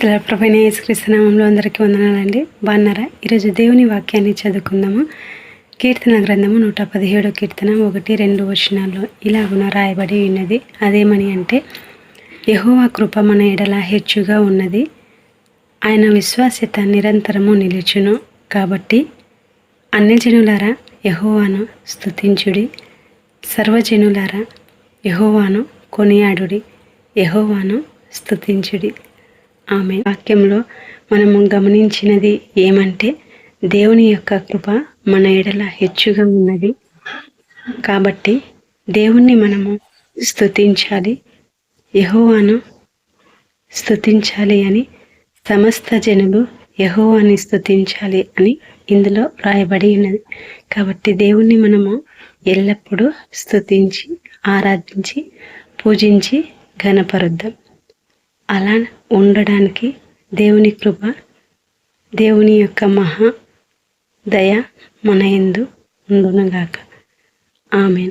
ప్రభైన యేసుక్రీస్తునామంలో అందరికీ వందనాలండి. బాగున్నారా? ఈరోజు దేవుని వాక్యాన్ని చదువుకుందాము? కీర్తన గ్రంథము నూట పదిహేడు కీర్తన ఒకటి రెండు వచనాల్లో ఇలాగున రాయబడి ఉన్నది. అదేమని అంటే యహోవా కృప మన ఎడల హెచ్చుగా ఉన్నది. ఆయన విశ్వాస్యత నిరంతరము నిలుచును కాబట్టి అన్యజనులారా యహోవాను స్తుతించుడి. సర్వజనులారా యహోవాను కొనియాడుడి. యహోవాను స్తుతించుడి. ఆమె వాక్యంలో మనము గమనించినది ఏమంటే దేవుని యొక్క కృప మన ఎడల హెచ్చుగా ఉన్నది. కాబట్టి దేవుణ్ణి మనము స్తుతించాలి యహోవాను స్తుతించాలి అని సమస్త జనులు యహోవాని స్థుతించాలి అని ఇందులో రాయబడి ఉన్నది. కాబట్టి దేవుణ్ణి మనము ఎల్లప్పుడూ స్థుతించి ఆరాధించి పూజించి ఘనపరుద్దాం. అలా ఉండడానికి దేవుని కృప దేవుని యొక్క మహా దయ మన ఎందు ఉండునుగాక. ఆమె